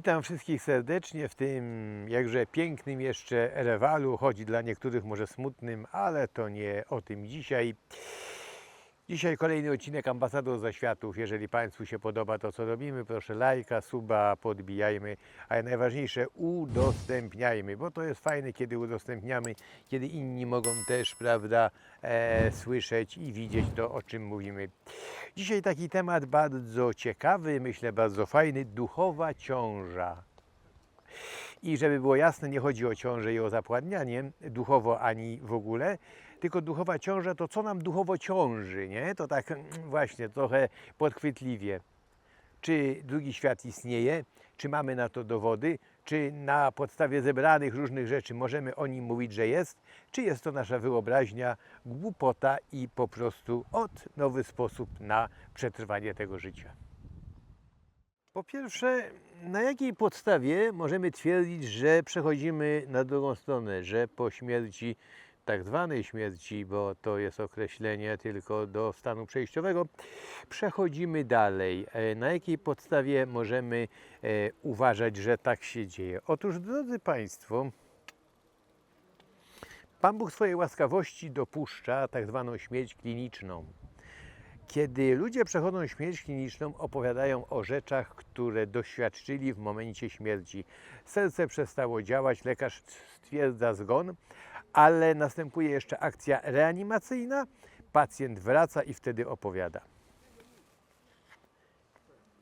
Witam wszystkich serdecznie w tym jakże pięknym jeszcze Erewalu, choć dla niektórych może smutnym, ale to nie o tym dzisiaj. Dzisiaj kolejny odcinek Ambasador Zaświatów. Jeżeli Państwu się podoba to, co robimy, proszę lajka, suba, podbijajmy, a najważniejsze udostępniajmy, bo to jest fajne, kiedy udostępniamy, kiedy inni mogą też, prawda, e, słyszeć i widzieć to, o czym mówimy. Dzisiaj taki temat bardzo ciekawy, myślę bardzo fajny, duchowa ciąża. I żeby było jasne, nie chodzi o ciążę i o zapładnianie duchowo ani w ogóle, tylko duchowa ciąża to co nam duchowo ciąży, nie? To tak mm, właśnie trochę podchwytliwie. Czy drugi świat istnieje? Czy mamy na to dowody? Czy na podstawie zebranych różnych rzeczy możemy o nim mówić, że jest? Czy jest to nasza wyobraźnia, głupota i po prostu od nowy sposób na przetrwanie tego życia? Po pierwsze, na jakiej podstawie możemy twierdzić, że przechodzimy na drugą stronę, że po śmierci, tak zwanej śmierci, bo to jest określenie tylko do stanu przejściowego, przechodzimy dalej? E, Na jakiej podstawie możemy e, uważać, że tak się dzieje? Otóż, drodzy Państwo, Pan Bóg swojej łaskawości dopuszcza tak zwaną śmierć kliniczną. Kiedy ludzie przechodzą śmierć kliniczną, opowiadają o rzeczach, które doświadczyli w momencie śmierci. Serce przestało działać, lekarz stwierdza zgon, ale następuje jeszcze akcja reanimacyjna, pacjent wraca i wtedy opowiada.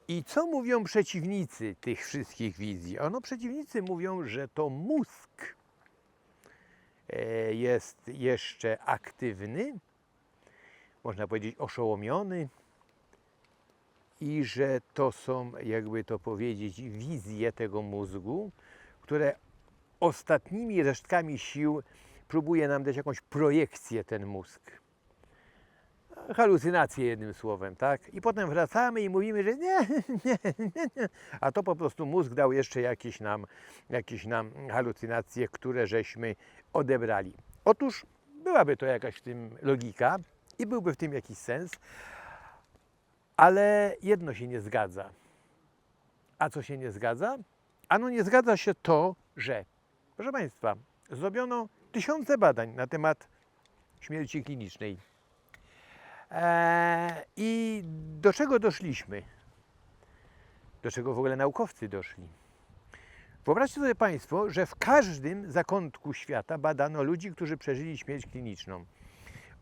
I co mówią przeciwnicy tych wszystkich wizji? Ano, przeciwnicy mówią, że to mózg e, jest jeszcze aktywny, można powiedzieć, oszołomiony i że to są, jakby to powiedzieć, wizje tego mózgu, które ostatnimi resztkami sił próbuje nam dać jakąś projekcję ten mózg. Halucynacje jednym słowem, tak? I potem wracamy i mówimy, że nie, nie, nie, nie. A to po prostu mózg dał jeszcze jakieś nam, jakieś nam halucynacje, które żeśmy odebrali. Otóż byłaby to jakaś w tym logika, i byłby w tym jakiś sens, ale jedno się nie zgadza. A co się nie zgadza? Ano nie zgadza się to, że, proszę Państwa, zrobiono tysiące badań na temat śmierci klinicznej. Eee, I do czego doszliśmy? Do czego w ogóle naukowcy doszli? Wyobraźcie sobie Państwo, że w każdym zakątku świata badano ludzi, którzy przeżyli śmierć kliniczną.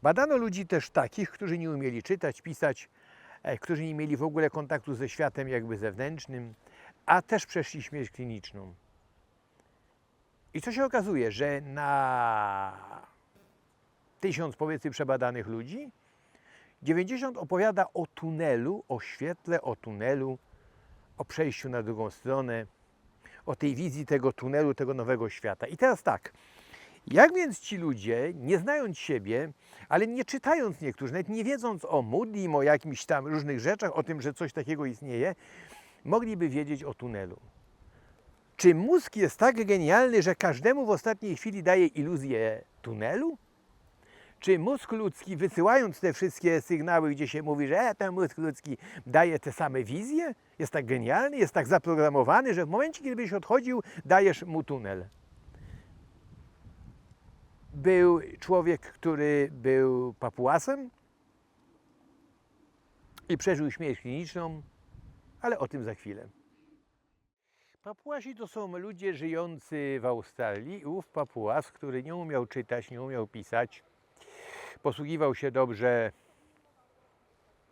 Badano ludzi też takich, którzy nie umieli czytać, pisać, e, którzy nie mieli w ogóle kontaktu ze światem jakby zewnętrznym, a też przeszli śmierć kliniczną. I co się okazuje, że na tysiąc powiedzmy przebadanych ludzi, 90 opowiada o tunelu, o świetle, o tunelu, o przejściu na drugą stronę, o tej wizji tego tunelu, tego nowego świata. I teraz tak, jak więc ci ludzie, nie znając siebie, ale nie czytając niektórzy, nawet nie wiedząc o Moodim, o jakimś tam różnych rzeczach, o tym, że coś takiego istnieje, mogliby wiedzieć o tunelu? Czy mózg jest tak genialny, że każdemu w ostatniej chwili daje iluzję tunelu? Czy mózg ludzki, wysyłając te wszystkie sygnały, gdzie się mówi, że e, ten mózg ludzki daje te same wizje, jest tak genialny, jest tak zaprogramowany, że w momencie, kiedy byś odchodził, dajesz mu tunel? Był człowiek, który był papuasem i przeżył śmierć kliniczną, ale o tym za chwilę. Papuasi to są ludzie żyjący w Australii. Ów papuas, który nie umiał czytać, nie umiał pisać, posługiwał się dobrze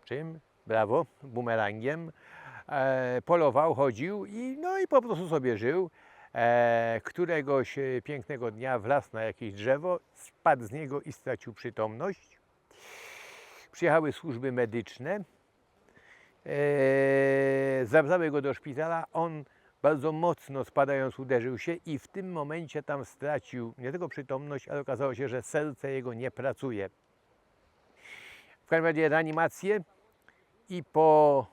czym? Brawo, bumerangiem. E, polował, chodził i no i po prostu sobie żył. E, któregoś e, pięknego dnia wlazł na jakieś drzewo, spadł z niego i stracił przytomność. Przyjechały służby medyczne, e, zabrały go do szpitala. On bardzo mocno spadając uderzył się i w tym momencie tam stracił nie tylko przytomność, ale okazało się, że serce jego nie pracuje. W każdym razie reanimację i po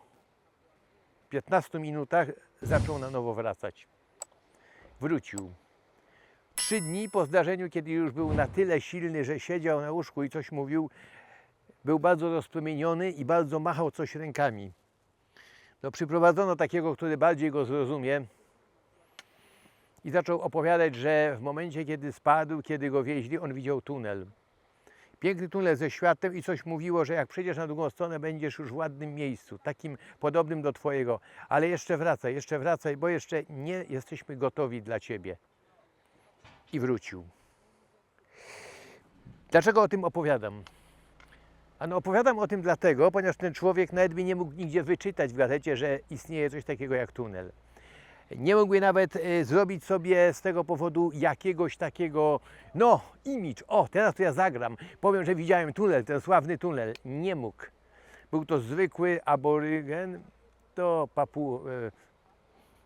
15 minutach zaczął na nowo wracać wrócił. Trzy dni po zdarzeniu, kiedy już był na tyle silny, że siedział na łóżku i coś mówił, był bardzo rozpromieniony i bardzo machał coś rękami. No, przyprowadzono takiego, który bardziej go zrozumie, i zaczął opowiadać, że w momencie, kiedy spadł, kiedy go wieźli, on widział tunel. Piękny tunel ze światem i coś mówiło, że jak przejdziesz na drugą stronę, będziesz już w ładnym miejscu, takim podobnym do Twojego. Ale jeszcze wracaj, jeszcze wracaj, bo jeszcze nie jesteśmy gotowi dla Ciebie. I wrócił. Dlaczego o tym opowiadam? Ano opowiadam o tym dlatego, ponieważ ten człowiek nawet by nie mógł nigdzie wyczytać w gazecie, że istnieje coś takiego jak tunel. Nie mógłby nawet e, zrobić sobie z tego powodu jakiegoś takiego, no, image. O, teraz to ja zagram. Powiem, że widziałem tunel, ten sławny tunel. Nie mógł. Był to zwykły aborygen, to Papu, e,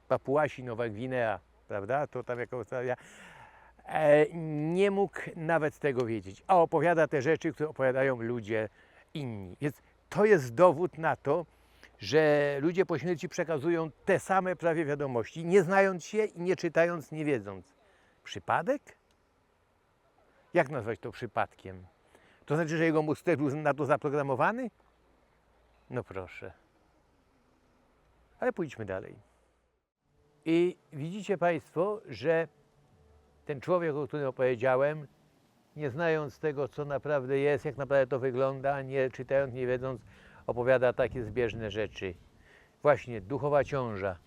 Papuasi, Nowa Gwinea, prawda? To tam jako Australia. E, nie mógł nawet tego wiedzieć. A opowiada te rzeczy, które opowiadają ludzie inni. Więc to jest dowód na to, że ludzie po śmierci przekazują te same prawie wiadomości, nie znając się i nie czytając, nie wiedząc. Przypadek? Jak nazwać to przypadkiem? To znaczy, że jego mózg też był na to zaprogramowany? No proszę. Ale pójdźmy dalej. I widzicie Państwo, że ten człowiek, o którym opowiedziałem, nie znając tego, co naprawdę jest, jak naprawdę to wygląda, nie czytając, nie wiedząc, opowiada takie zbieżne rzeczy. Właśnie duchowa ciąża.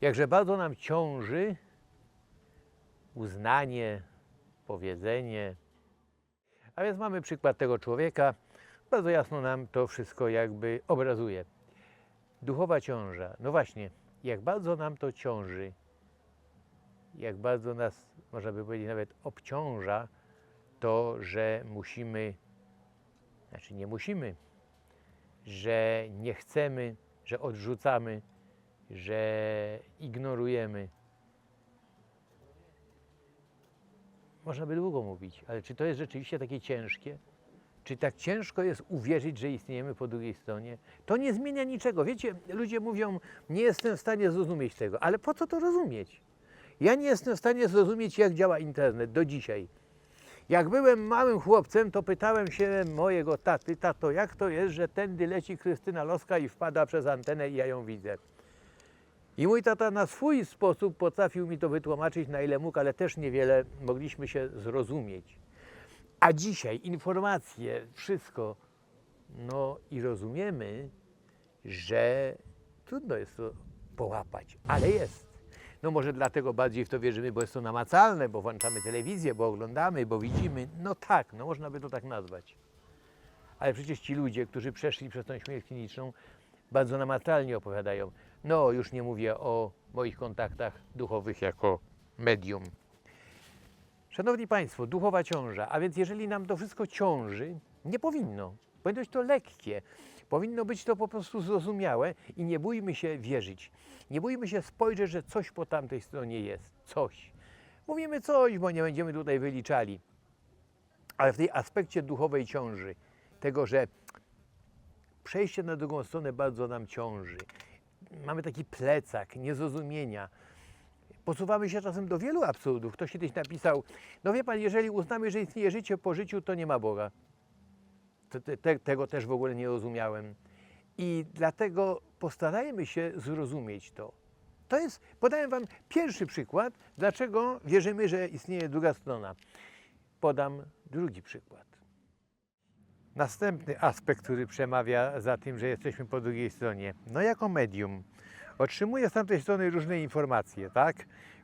Jakże bardzo nam ciąży uznanie, powiedzenie. A więc mamy przykład tego człowieka. Bardzo jasno nam to wszystko jakby obrazuje. Duchowa ciąża. No właśnie, jak bardzo nam to ciąży, jak bardzo nas, można by powiedzieć, nawet obciąża to, że musimy, znaczy nie musimy, że nie chcemy, że odrzucamy, że ignorujemy. Można by długo mówić, ale czy to jest rzeczywiście takie ciężkie? Czy tak ciężko jest uwierzyć, że istniejemy po drugiej stronie? To nie zmienia niczego. Wiecie, ludzie mówią, nie jestem w stanie zrozumieć tego, ale po co to rozumieć? Ja nie jestem w stanie zrozumieć, jak działa internet do dzisiaj. Jak byłem małym chłopcem, to pytałem się mojego taty, tato, jak to jest, że tędy leci Krystyna Loska i wpada przez antenę i ja ją widzę. I mój tata na swój sposób potrafił mi to wytłumaczyć, na ile mógł, ale też niewiele mogliśmy się zrozumieć. A dzisiaj informacje, wszystko, no i rozumiemy, że trudno jest to połapać, ale jest. No może dlatego bardziej w to wierzymy, bo jest to namacalne, bo włączamy telewizję, bo oglądamy, bo widzimy. No tak, no można by to tak nazwać. Ale przecież ci ludzie, którzy przeszli przez tą śmierć kliniczną, bardzo namacalnie opowiadają. No, już nie mówię o moich kontaktach duchowych jako medium. Szanowni Państwo, duchowa ciąża, a więc jeżeli nam to wszystko ciąży, nie powinno. Powinno być to lekkie. Powinno być to po prostu zrozumiałe i nie bójmy się wierzyć. Nie bójmy się spojrzeć, że coś po tamtej stronie jest. Coś. Mówimy coś, bo nie będziemy tutaj wyliczali. Ale w tej aspekcie duchowej ciąży, tego, że przejście na drugą stronę bardzo nam ciąży. Mamy taki plecak niezrozumienia. Posuwamy się czasem do wielu absurdów. Ktoś kiedyś napisał, no wie pan, jeżeli uznamy, że istnieje życie po życiu, to nie ma Boga. Te, te, te, tego też w ogóle nie rozumiałem. I dlatego postarajmy się zrozumieć to. To jest, podałem Wam pierwszy przykład, dlaczego wierzymy, że istnieje druga strona. Podam drugi przykład. Następny aspekt, który przemawia za tym, że jesteśmy po drugiej stronie. No jako medium otrzymuję z tamtej strony różne informacje, tak?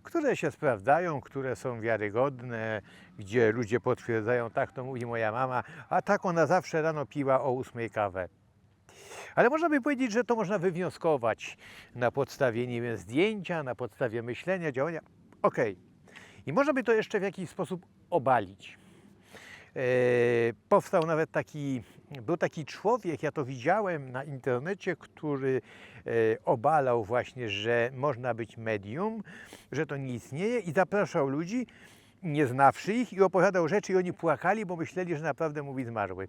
Które się sprawdzają, które są wiarygodne, gdzie ludzie potwierdzają, tak to mówi moja mama, a tak ona zawsze rano piła o ósmej kawę. Ale można by powiedzieć, że to można wywnioskować na podstawie, nie wiem, zdjęcia, na podstawie myślenia, działania. Okej. I można by to jeszcze w jakiś sposób obalić. E, powstał nawet taki, był taki człowiek, ja to widziałem na internecie, który e, obalał właśnie, że można być medium, że to nie istnieje i zapraszał ludzi, nie znawszy ich i opowiadał rzeczy i oni płakali, bo myśleli, że naprawdę mówi zmarły.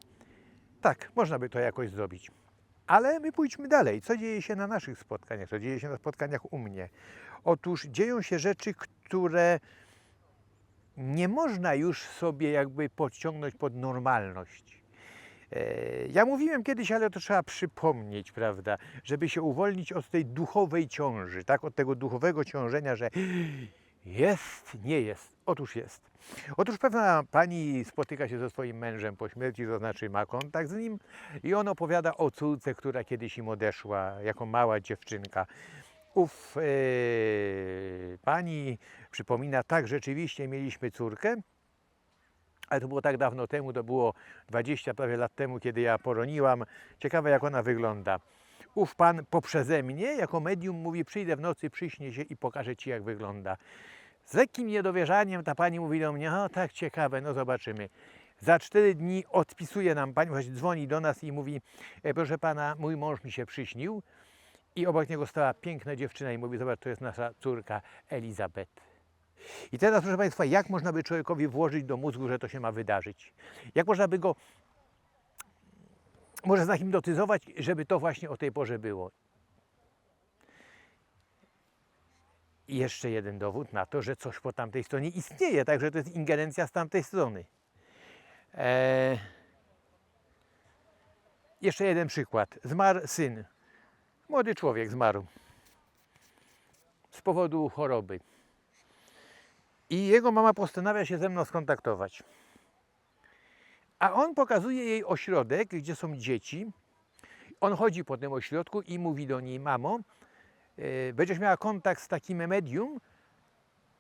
Tak, można by to jakoś zrobić. Ale my pójdźmy dalej. Co dzieje się na naszych spotkaniach? Co dzieje się na spotkaniach u mnie? Otóż dzieją się rzeczy, które nie można już sobie jakby podciągnąć pod normalność. Ja mówiłem kiedyś, ale to trzeba przypomnieć, prawda, żeby się uwolnić od tej duchowej ciąży, tak, od tego duchowego ciążenia, że Jest, nie jest. Otóż jest. Otóż pewna pani spotyka się ze swoim mężem po śmierci, to znaczy ma kontakt z nim i on opowiada o córce, która kiedyś im odeszła jako mała dziewczynka. Ów e, pani przypomina, tak, rzeczywiście mieliśmy córkę, ale to było tak dawno temu, to było 20 prawie lat temu, kiedy ja poroniłam. Ciekawe, jak ona wygląda. Ów pan poprzeze mnie, jako medium, mówi: Przyjdę w nocy, przyśnie się i pokażę ci, jak wygląda. Z lekkim niedowierzaniem ta pani mówi do mnie: O, tak ciekawe, no zobaczymy. Za cztery dni odpisuje nam pani, właśnie dzwoni do nas i mówi: e, Proszę pana, mój mąż mi się przyśnił. I obok niego stała piękna dziewczyna i mówi: Zobacz, to jest nasza córka Elizabeth. I teraz, proszę Państwa, jak można by człowiekowi włożyć do mózgu, że to się ma wydarzyć? Jak można by go może zahipnotyzować, żeby to właśnie o tej porze było? I jeszcze jeden dowód na to, że coś po tamtej stronie istnieje, także to jest ingerencja z tamtej strony. Eee, jeszcze jeden przykład. Zmarł syn. Młody człowiek zmarł z powodu choroby. I jego mama postanawia się ze mną skontaktować. A on pokazuje jej ośrodek, gdzie są dzieci. On chodzi po tym ośrodku i mówi do niej: Mamo, e, będziesz miała kontakt z takim medium.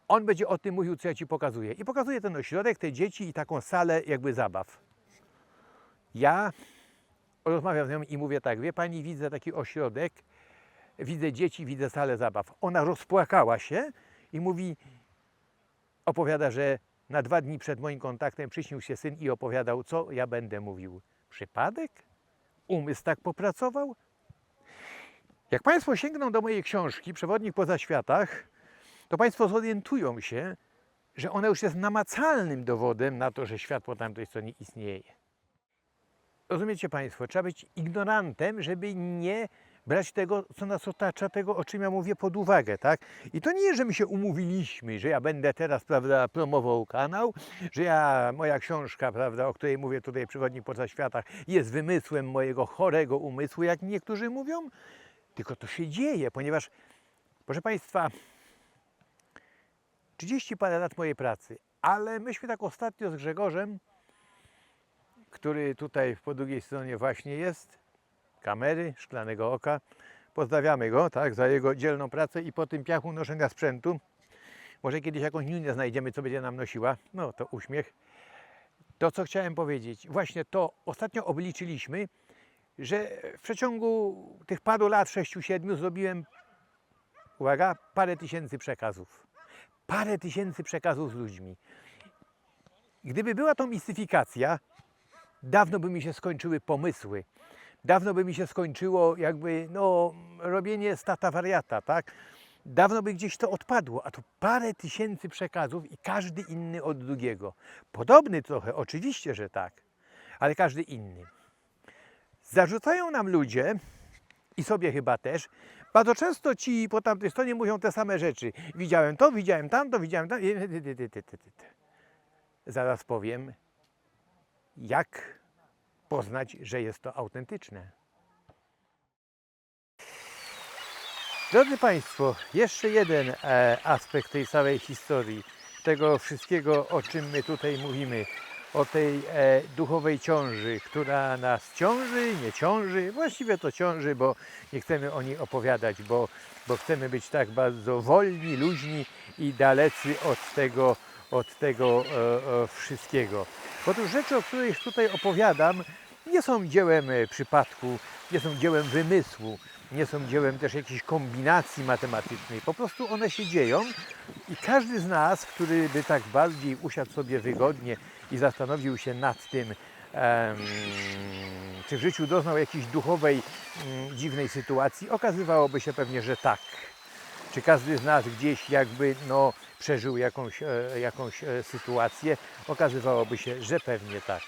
On będzie o tym mówił, co ja ci pokazuję. I pokazuje ten ośrodek, te dzieci i taką salę jakby zabaw. Ja rozmawiam z nią i mówię tak: Wie pani, widzę taki ośrodek, widzę dzieci, widzę salę zabaw. Ona rozpłakała się i mówi: opowiada, że na dwa dni przed moim kontaktem przyśnił się syn i opowiadał, co ja będę mówił. Przypadek? Umysł tak popracował? Jak Państwo sięgną do mojej książki Przewodnik po zaświatach, to Państwo zorientują się, że ona już jest namacalnym dowodem na to, że świat po tamtej stronie istnieje. Rozumiecie Państwo, trzeba być ignorantem, żeby nie brać tego, co nas otacza, tego, o czym ja mówię, pod uwagę, tak? I to nie jest, że my się umówiliśmy, że ja będę teraz, prawda, promował kanał, że ja, moja książka, prawda, o której mówię tutaj, Przewodnik po zaświatach, jest wymysłem mojego chorego umysłu, jak niektórzy mówią, tylko to się dzieje, ponieważ, proszę Państwa, 30 parę lat mojej pracy, ale myśmy tak ostatnio z Grzegorzem, który tutaj po drugiej stronie właśnie jest, kamery, szklanego oka. Pozdrawiamy go tak, za jego dzielną pracę i po tym piachu noszenia sprzętu. Może kiedyś jakąś niunię znajdziemy, co będzie nam nosiła. No to uśmiech. To, co chciałem powiedzieć, właśnie to ostatnio obliczyliśmy, że w przeciągu tych paru lat, sześciu, siedmiu, zrobiłem, uwaga, parę tysięcy przekazów. Parę tysięcy przekazów z ludźmi. Gdyby była to mistyfikacja, dawno by mi się skończyły pomysły. Dawno by mi się skończyło jakby no, robienie stata wariata, tak? Dawno by gdzieś to odpadło, a to parę tysięcy przekazów i każdy inny od drugiego. Podobny trochę, oczywiście, że tak, ale każdy inny. Zarzucają nam ludzie, i sobie chyba też, bardzo często ci po tamtej stronie mówią te same rzeczy. Widziałem to, widziałem tamto, widziałem tam. Zaraz powiem, jak poznać, że jest to autentyczne. Drodzy Państwo, jeszcze jeden e, aspekt tej całej historii, tego wszystkiego, o czym my tutaj mówimy, o tej e, duchowej ciąży, która nas ciąży, nie ciąży, właściwie to ciąży, bo nie chcemy o niej opowiadać, bo, bo chcemy być tak bardzo wolni, luźni i dalecy od tego, od tego e, wszystkiego. Otóż rzeczy, o których tutaj opowiadam, nie są dziełem e, przypadku, nie są dziełem wymysłu, nie są dziełem też jakiejś kombinacji matematycznej. Po prostu one się dzieją i każdy z nas, który by tak bardziej usiadł sobie wygodnie i zastanowił się nad tym, czy w życiu doznał jakiejś duchowej, mm, dziwnej sytuacji, okazywałoby się pewnie, że tak. Czy każdy z nas gdzieś jakby no, przeżył jakąś, e, jakąś e, sytuację, okazywałoby się, że pewnie tak.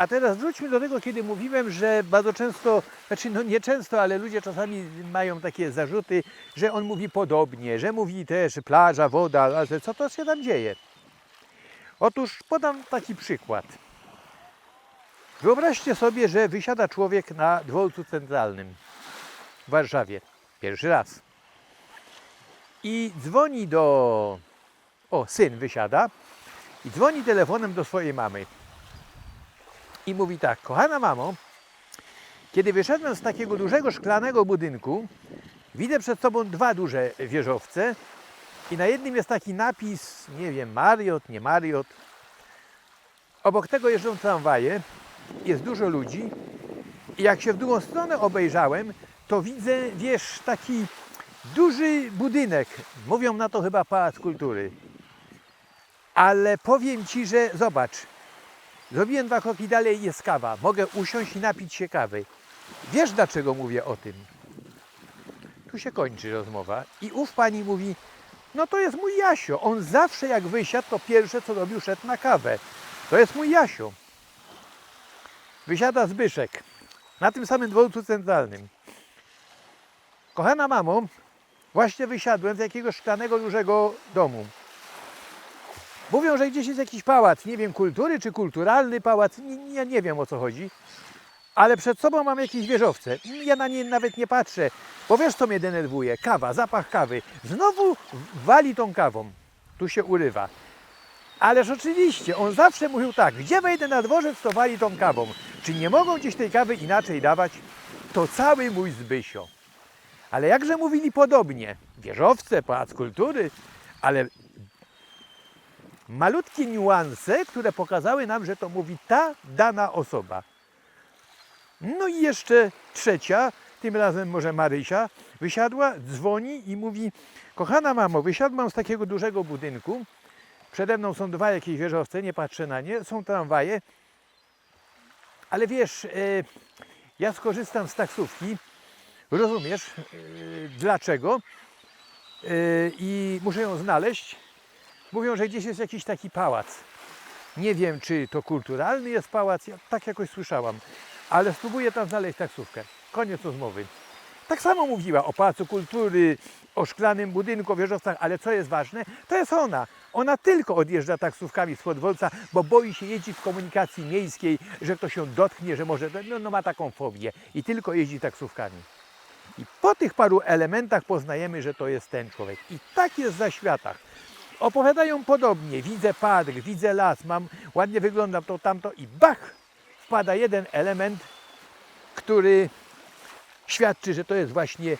A teraz wróćmy do tego, kiedy mówiłem, że bardzo często, znaczy no nie często, ale ludzie czasami mają takie zarzuty, że on mówi podobnie, że mówi też plaża, woda, ale co to się tam dzieje? Otóż podam taki przykład. Wyobraźcie sobie, że wysiada człowiek na dworcu centralnym. w Warszawie. Pierwszy raz. I dzwoni do. O, syn wysiada i dzwoni telefonem do swojej mamy. I mówi tak: Kochana mamo, kiedy wyszedłem z takiego dużego szklanego budynku, widzę przed sobą dwa duże wieżowce i na jednym jest taki napis, nie wiem, Mariot, nie Mariot. Obok tego jeżdżą tramwaje, jest dużo ludzi i jak się w drugą stronę obejrzałem, to widzę, wiesz, taki duży budynek. Mówią na to chyba Pałac Kultury. Ale powiem Ci, że zobacz, zrobiłem dwa kroki dalej jest kawa. Mogę usiąść i napić się kawy. Wiesz dlaczego mówię o tym? Tu się kończy rozmowa i ów pani mówi, no to jest mój Jasio. On zawsze jak wysiadł, to pierwsze co robił, szedł na kawę. To jest mój Jasio. Wysiada Zbyszek na tym samym dworcu centralnym. Kochana mamo, właśnie wysiadłem z jakiegoś szklanego dużego domu. Mówią, że gdzieś jest jakiś pałac, nie wiem, kultury czy kulturalny pałac, nie, ja nie wiem o co chodzi. Ale przed sobą mam jakieś wieżowce. Ja na nie nawet nie patrzę, bo wiesz co mnie denerwuje? Kawa, zapach kawy. Znowu wali tą kawą. Tu się urywa. Ależ oczywiście, on zawsze mówił tak, gdzie wejdę na dworzec, to wali tą kawą. Czy nie mogą gdzieś tej kawy inaczej dawać? To cały mój Zbysio. Ale jakże mówili podobnie, wieżowce, pałac kultury, ale malutkie niuanse, które pokazały nam, że to mówi ta dana osoba. No i jeszcze trzecia, tym razem może Marysia, wysiadła, dzwoni i mówi kochana mamo, wysiadłam z takiego dużego budynku, przede mną są dwa jakieś wieżowce, nie patrzę na nie, są tramwaje, ale wiesz, e, ja skorzystam z taksówki, rozumiesz, e, dlaczego e, i muszę ją znaleźć. Mówią, że gdzieś jest jakiś taki pałac. Nie wiem, czy to kulturalny jest pałac, ja tak jakoś słyszałam, ale spróbuję tam znaleźć taksówkę. Koniec rozmowy. Tak samo mówiła o Pałacu Kultury, o szklanym budynku, o wieżowcach, ale co jest ważne, to jest ona. Ona tylko odjeżdża taksówkami z podwórca, bo boi się jeździć w komunikacji miejskiej, że ktoś się dotknie, że może, no, no ma taką fobię i tylko jeździ taksówkami. I po tych paru elementach poznajemy, że to jest ten człowiek. I tak jest za światach. Opowiadają podobnie. Widzę park, widzę las, mam, ładnie wygląda to tamto i bach! Wpada jeden element, który świadczy, że to jest właśnie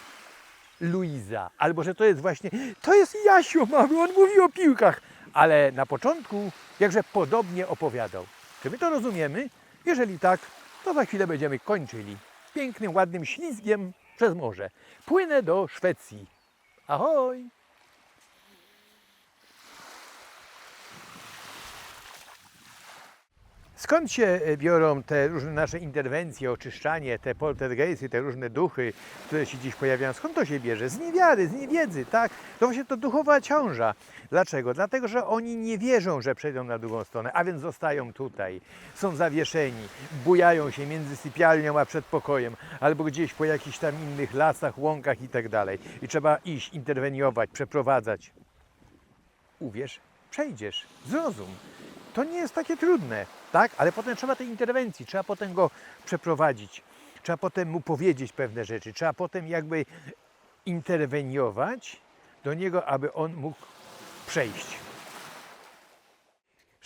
Luiza, albo że to jest właśnie, to jest Jasio mamy, on mówi o piłkach, ale na początku jakże podobnie opowiadał. Czy my to rozumiemy? Jeżeli tak, to za chwilę będziemy kończyli pięknym, ładnym ślizgiem przez morze. Płynę do Szwecji. Ahoj! Skąd się e, biorą te różne nasze interwencje, oczyszczanie, te poltergeisty, te różne duchy, które się dziś pojawiają? Skąd to się bierze? Z niewiary, z niewiedzy, tak? To właśnie to duchowa ciąża. Dlaczego? Dlatego, że oni nie wierzą, że przejdą na drugą stronę, a więc zostają tutaj. Są zawieszeni, bujają się między sypialnią a przedpokojem, albo gdzieś po jakichś tam innych lasach, łąkach i tak dalej. I trzeba iść, interweniować, przeprowadzać. Uwierz, przejdziesz, zrozum. To nie jest takie trudne, tak? Ale potem trzeba tej interwencji, trzeba potem go przeprowadzić, trzeba potem mu powiedzieć pewne rzeczy, trzeba potem jakby interweniować do niego, aby on mógł przejść.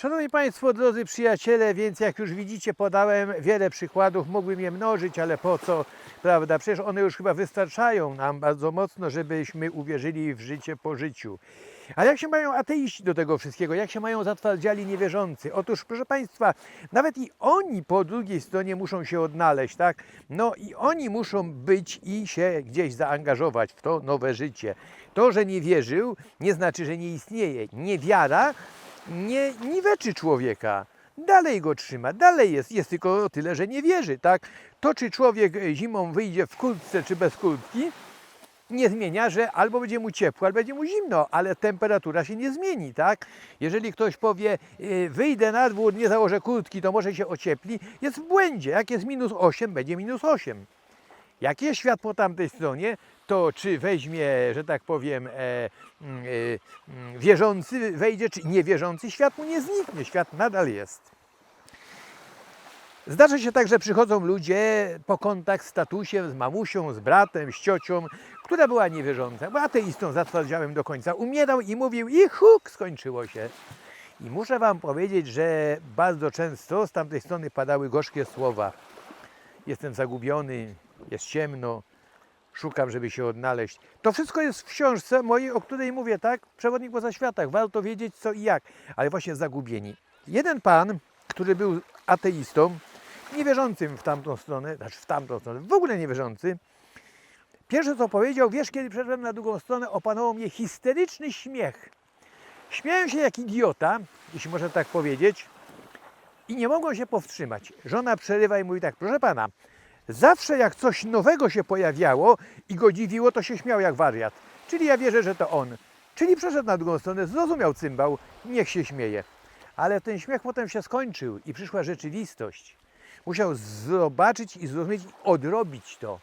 Szanowni Państwo, drodzy przyjaciele, więc jak już widzicie, podałem wiele przykładów, mógłbym je mnożyć, ale po co, prawda? Przecież one już chyba wystarczają nam bardzo mocno, żebyśmy uwierzyli w życie po życiu. A jak się mają ateiści do tego wszystkiego? Jak się mają zatwardziali niewierzący? Otóż, proszę Państwa, nawet i oni po drugiej stronie muszą się odnaleźć, tak? No i oni muszą być i się gdzieś zaangażować w to nowe życie. To, że nie wierzył, nie znaczy, że nie istnieje. Niewiara nie niweczy człowieka. Dalej go trzyma, dalej jest, jest tylko tyle, że nie wierzy, tak? To, czy człowiek zimą wyjdzie w kurtce czy bez kurtki, nie zmienia, że albo będzie mu ciepło, albo będzie mu zimno, ale temperatura się nie zmieni, tak? Jeżeli ktoś powie, y, wyjdę na dwór, nie założę kurtki, to może się ociepli, jest w błędzie. Jak jest minus 8, będzie minus 8. Jak jest świat po tamtej stronie, to czy weźmie, że tak powiem, e, mm, e, mm, wierzący wejdzie, czy niewierzący, świat mu nie zniknie, świat nadal jest. Zdarza się tak, że przychodzą ludzie po kontakt z tatusiem, z mamusią, z bratem, z ciocią, która była niewierząca, była ateistą zatwardziałem do końca. Umierał i mówił i huk, skończyło się. I muszę wam powiedzieć, że bardzo często z tamtej strony padały gorzkie słowa. Jestem zagubiony, jest ciemno, szukam, żeby się odnaleźć. To wszystko jest w książce mojej, o której mówię, tak? Przewodnik poza światach. Warto wiedzieć co i jak, ale właśnie zagubieni. Jeden pan, który był ateistą, niewierzącym w tamtą stronę, znaczy w tamtą stronę, w ogóle niewierzący, pierwsze co powiedział, wiesz, kiedy przeszedłem na drugą stronę, opanował mnie histeryczny śmiech. Śmiałem się jak idiota, jeśli można tak powiedzieć, i nie mogłem się powstrzymać. Żona przerywa i mówi tak, proszę pana, zawsze jak coś nowego się pojawiało i go dziwiło, to się śmiał jak wariat. Czyli ja wierzę, że to on. Czyli przeszedł na drugą stronę, zrozumiał cymbał, niech się śmieje. Ale ten śmiech potem się skończył i przyszła rzeczywistość. Musiał zobaczyć i zrozumieć, odrobić to.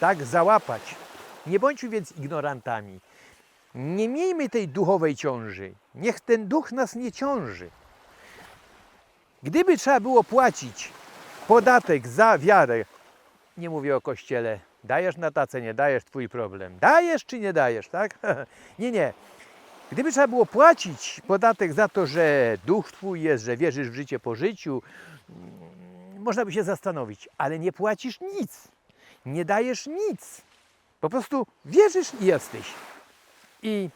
Tak, załapać. Nie bądźmy więc ignorantami. Nie miejmy tej duchowej ciąży. Niech ten duch nas nie ciąży. Gdyby trzeba było płacić podatek za wiarę, nie mówię o kościele, dajesz na tacę, nie dajesz, twój problem. Dajesz czy nie dajesz, tak? nie, nie. Gdyby trzeba było płacić podatek za to, że duch twój jest, że wierzysz w życie po życiu, mm, można by się zastanowić, ale nie płacisz nic. Nie dajesz nic. Po prostu wierzysz i jesteś. I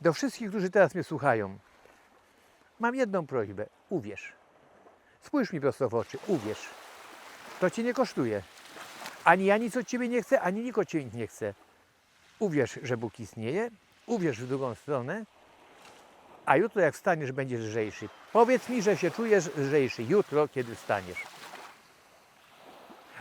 do wszystkich, którzy teraz mnie słuchają, mam jedną prośbę. Uwierz. Spójrz mi prosto w oczy. Uwierz. To cię nie kosztuje. Ani ja nic od ciebie nie chcę, ani nikt od ciebie nic nie chce. Uwierz, że Bóg istnieje. Uwierz w drugą stronę. A jutro jak wstaniesz, będziesz lżejszy. Powiedz mi, że się czujesz lżejszy jutro, kiedy wstaniesz.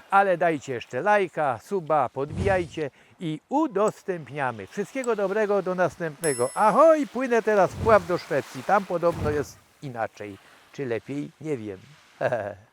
Ale dajcie jeszcze lajka, suba, podbijajcie i udostępniamy. Wszystkiego dobrego do następnego. Ahoj, płynę teraz w pław do Szwecji. Tam podobno jest inaczej. Czy lepiej? Nie wiem.